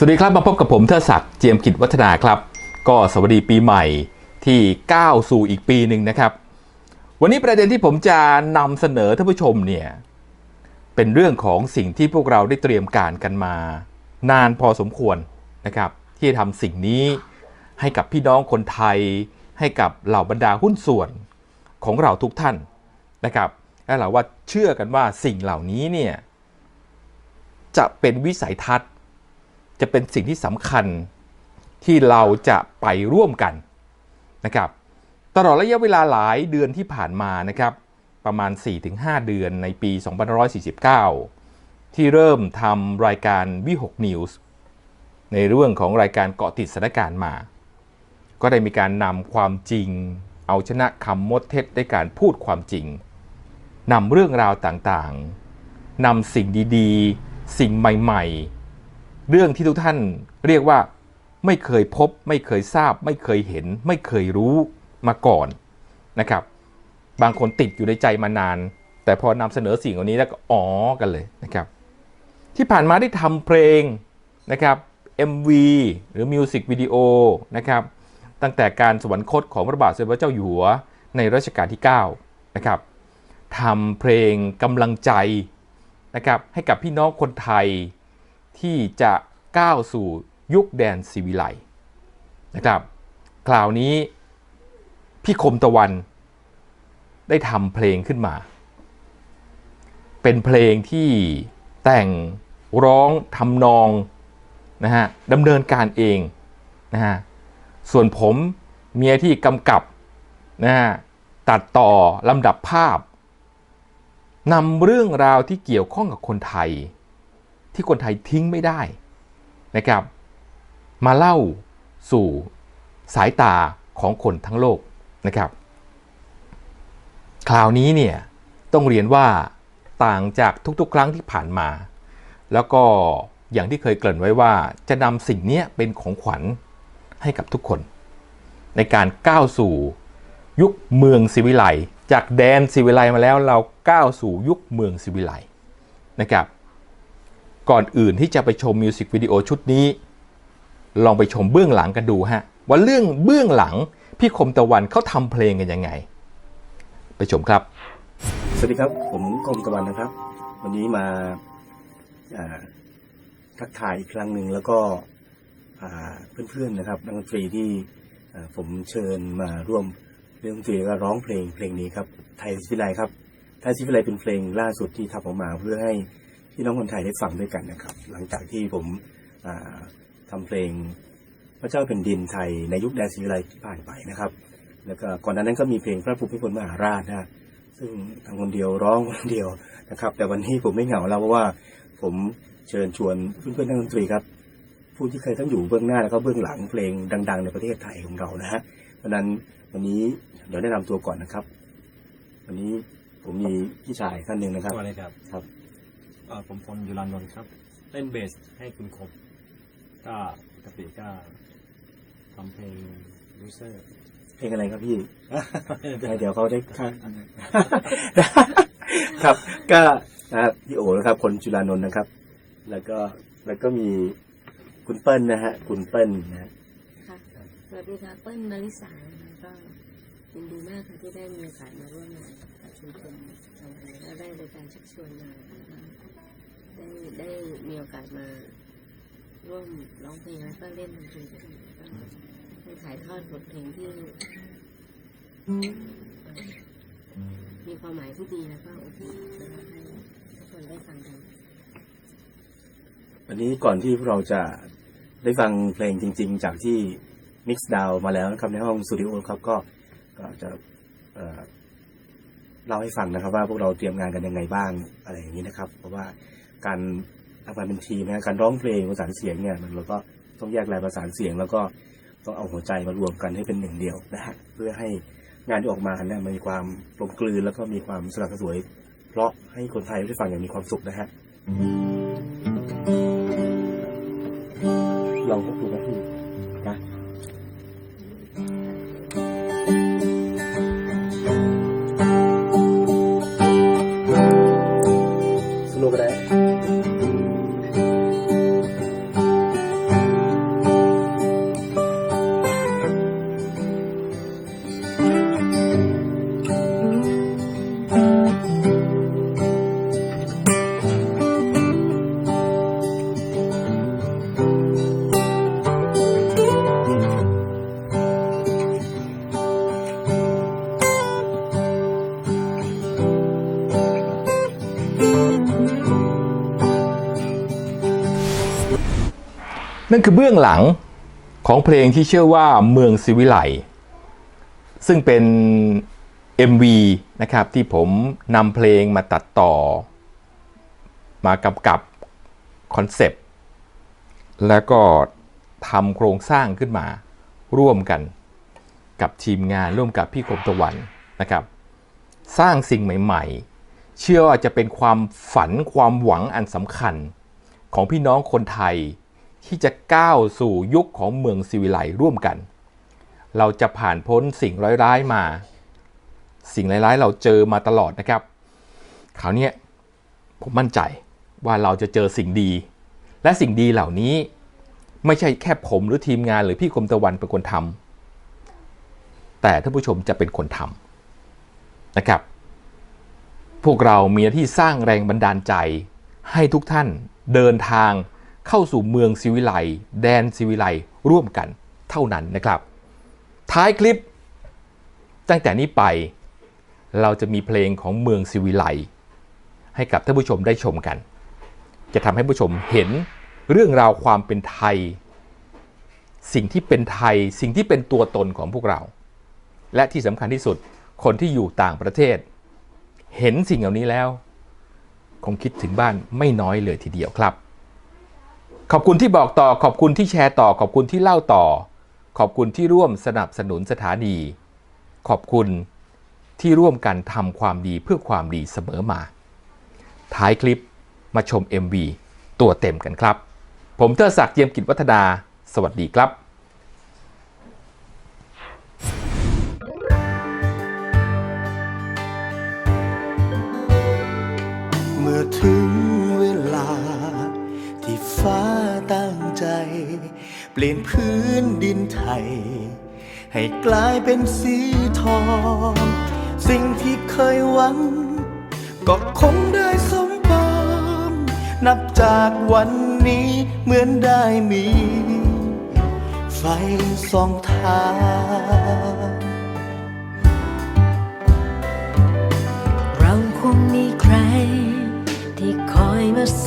สวัสดีครับมาพบกับผมเทอศักดิ์เจียมกิจวัฒนาครับ ก็สวัสดีปีใหม่ที่ก้าวสู่อีกปีหนึ่งนะครับ วันนี้ประเด็นที่ผมจะนำเสนอท่านผู้ชมเนี่ยเป็นเรื่องของสิ่งที่พวกเราได้เตรียมการกันมา นานพอสมควรนะครับ ที่จะทำสิ่งนี้ให้กับพี่น้องคนไทย ให้กับเหล่าบรรดาหุ้นส่วนของเราทุกท่านนะครับและเราว่าเชื่อกันว่าสิ่งเหล่านี้เนี่ยจะเป็นวิสัยทัศน์ จะเป็นสิ่งที่สำคัญที่เราจะไปร่วมกันนะครับตลอดระยะเวลาหลายเดือนที่ผ่านมานะครับประมาณ 4-5 เดือนในปี 2549 ที่เริ่มทำรายการวิหกนิวส์ในเรื่องของรายการเกาะติดสถานการณ์มา ก็ได้มีการนำความจริง เอาชนะคำมดเท็จด้วยการพูดความจริงนำเรื่องราวต่างๆนำสิ่งดีๆ สิ่งใหม่ๆ เรื่องที่ทุกท่านเรียกว่าไม่เคยพบ ไม่เคยทราบ ไม่เคยเห็น ไม่เคยรู้มาก่อนนะครับ บางคนติดอยู่ในใจมานาน แต่พอนำเสนอสิ่งเหล่านี้แล้วก็อ๋อกันเลยนะครับ ที่ผ่านมาได้ทำเพลงนะครับ MV หรือมิวสิกวิดีโอนะครับตั้งแต่การสวรรคตของพระบาทสมเด็จพระเจ้าอยู่หัวในรัชกาลที่9นะครับทำเพลงกำลังใจนะครับให้กับพี่น้องคนไทย ที่จะก้าวสู่ยุคแดนซีวิไลนะครับคราวนี้พี่คมตะวันได้ทำเพลงขึ้นมา เป็นเพลงที่แต่งร้องทำนองนะฮะดำเนินการเองนะฮะส่วนผมเมียที่กำกับนะฮะตัดต่อลำดับภาพนำเรื่องราวที่เกี่ยวข้องกับคนไทย ที่คนไทยทิ้งไม่ได้นะครับ มาเล่าสู่สายตาของคนทั้งโลกนะครับ คราวนี้เนี่ยต้องเรียนว่าต่างจากทุกๆ ครั้งที่ผ่านมา แล้วก็อย่างที่เคยเกริ่นไว้ว่าจะนำสิ่งนี้เป็นของขวัญให้กับทุกคน ในการก้าวสู่ยุคเมืองศิวิไลจากแดนศิวิไลมาแล้วเราก้าวสู่ยุคเมืองศิวิไลนะครับ ก่อนอื่นที่จะไปชมมิวสิกวิดีโอชุดนี้ ลองไปชมเบื้องหลังกันดูฮะ ว่าเรื่องเบื้องหลังพี่คมตะวันเขาทำเพลงกันยังไง ไปชมครับ สวัสดีครับ ผมคมตะวันนะครับ วันนี้มาอ่าทักทายอีกครั้งหนึ่งแล้วก็เพื่อนๆนะครับนักดนตรีที่ผมเชิญมาร่วมเรื่องดนตรีแล้วก็ร้องเพลงเพลงนี้ครับไทยศิวิไลครับไทยศิวิไลเป็นเพลงล่าสุดที่ทำออกมาเพื่อให้ พี่น้องคนไทยได้ฟังด้วยกันนะครับ หลังจากที่ผมอ่าทำเพลงพระเจ้าแผ่นดินไทยในยุคแดนศิวิไลที่ผ่านไปนะครับ แล้วก็ก่อนหน้านั้นก็มีเพลงพระภูมิพลมหาราชนะซึ่งทำคนเดียวร้องคนเดียวนะครับ แต่วันนี้ผมไม่เหงาแล้วเพราะว่าผมเชิญชวนเพื่อนๆนักดนตรีครับผู้ที่เคยทั้งอยู่เบื้องหน้าแล้วก็เบื้องหลังเพลงดัง ๆ ในประเทศไทยของเรานะฮะเพราะฉะนั้นวันนี้เดี๋ยวแนะนำตัวก่อนนะครับ วันนี้ผมมีพี่ชายท่านหนึ่งนะครับสวัสดีครับครับเอ่อ ผมพลยุรันนนท์ครับ เล่นเบสให้คุณคมก็ปกติก็ทำเพลงลูเซอร์เพลงอะไรครับพี่ เดี๋ยวเขาได้ค่าครับ ก็นะครับพี่โอนะครับ คนจุฬานนท์นะครับ แล้วก็แล้วก็มีคุณเปิ้ลนะฮะ คุณเปิ้ลนะฮะค่ะสวัสดีค่ะเปิ้ลมาริสานะคะก็ยินดีมากค่ะที่ได้มีโอกาสมาร่วมงานกับชุมชนชาวไทยแล้วได้โดยการชักชวนมาแล้วก็ ได้ได้มีโอกาสมาร่วมร้องเพลงแล้วก็เล่นดนตรีด้วยกันก็ได้ถ่ายทอดบทเพลงที่มีความหมายที่ดีแล้วก็โอเคนะคะให้ทุกคนได้ฟังกันวันนี้ก่อนที่พวกเราจะได้ฟังเพลงจริง ๆ จากที่ Mix Down มาแล้วนะครับในห้องสตูดิโอครับก็ก็จะเเล่าให้ฟังนะครับ ว่าพวกเราเตรียมงานกันยังไงบ้างอะไรอย่างนี้นะครับ เพราะว่า การทำงานเป็นทีมนะการร้องเพลงประสานเสียงเนี่ยมันเราก็ต้องแยกรายประสานเสียง แล้วก็ต้องเอาหัวใจมารวมกันให้เป็นหนึ่งเดียวนะฮะเพื่อให้งานที่ออกมาเนี่ยมันมีความกลมกลืนแล้วก็มีความสลักสวย เพราะให้คนไทยได้ฟังอย่างมีความสุขนะฮะล นั่นคือเบื้องหลังของเพลงที่เชื่อว่าเมืองศิวิไลซึ่งเป็น MV นะครับที่ผมนำเพลงมาตัดต่อ มากำกับคอนเซปต์แล้วก็ทำโครงสร้างขึ้นมาร่วมกันกับทีมงานร่วมกับพี่คมตะวันนะครับ สร้างสิ่งใหม่ ๆ เชื่อว่าจะเป็นความฝันความหวังอันสำคัญของพี่น้องคนไทย ที่จะก้าวสู่ยุคของเมืองศิวิไลร่วมกัน เราจะผ่านพ้นสิ่งร้ายๆมา สิ่งร้ายๆเราเจอมาตลอดนะครับคราวนี้ผมมั่นใจว่าเราจะเจอสิ่งดี และสิ่งดีเหล่านี้ไม่ใช่แค่ผมหรือทีมงานหรือพี่คมตะวันเป็นคนทำแต่ท่านผู้ชมจะเป็นคนทำนะครับ พวกเรามีหน้าที่สร้างแรงบันดาลใจให้ทุกท่านเดินทาง เข้าสู่เมืองศิวิไลแดนศิวิไลร่วมกันเท่านั้นนะครับ ท้ายคลิป ตั้งแต่นี้ไป เราจะมีเพลงของเมืองศิวิไลให้กับท่านผู้ชมได้ชมกัน จะทำให้ผู้ชมเห็นเรื่องราวความเป็นไทย สิ่งที่เป็นไทย สิ่งที่เป็นตัวตนของพวกเรา และที่สำคัญที่สุดคนที่อยู่ต่างประเทศ เห็นสิ่งเหล่านี้แล้ว คงคิดถึงบ้านไม่น้อยเลยทีเดียวครับ ขอบคุณที่บอกต่อ ขอบคุณที่แชร์ต่อ ขอบคุณที่เล่าต่อ ขอบคุณที่ร่วมสนับสนุนสถานี ขอบคุณที่ร่วมกันทำความดีเพื่อความดีเสมอมา ท้ายคลิปมาชม MV ตัวเต็มกันครับ ผมเทอศักดิ์เจียมกิจวัฒนา สวัสดีครับเมื่อถึง ลี่ยนพื้นดินไทย ให้กลายเป็นสีทอง สิ่งที่เคยหวัง ก็คงได้สมปองนับจากวันนี้เหมือนได้มี ไฟสองทางเราคงมีใคร ที่คอยมาแส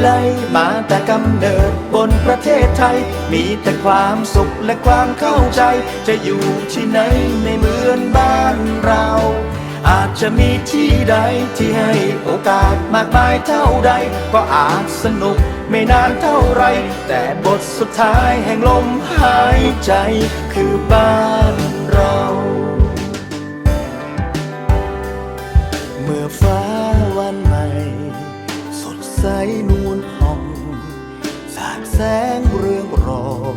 ไลมาแต่กำเนิดบนประเทศไทย มีแต่ความสุขและความเข้าใจ จะอยู่ที่ไหนไม่เหมือนบ้านเรา อาจจะมีที่ใดที่ให้โอกาสมากมายเท่าใด ก็อาจสนุกไม่นานเท่าไร แต่บทสุดท้ายแห่งลมหายใจคือบ้านเราเมื่อฟ้าวันใหม่ สดใส แสงเรืองรอง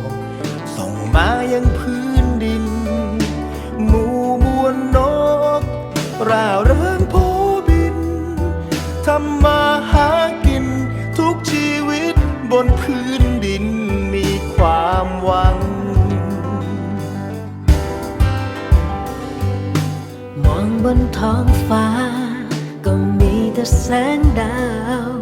ส่งมายังพื้นดิน หมู่มวลนก ร่าเริงโพบินทำมาหากิน ทุกชีวิตบนพื้นดินมีความหวัง มองบนท้องฟ้า ก็มีแต่แสงดาว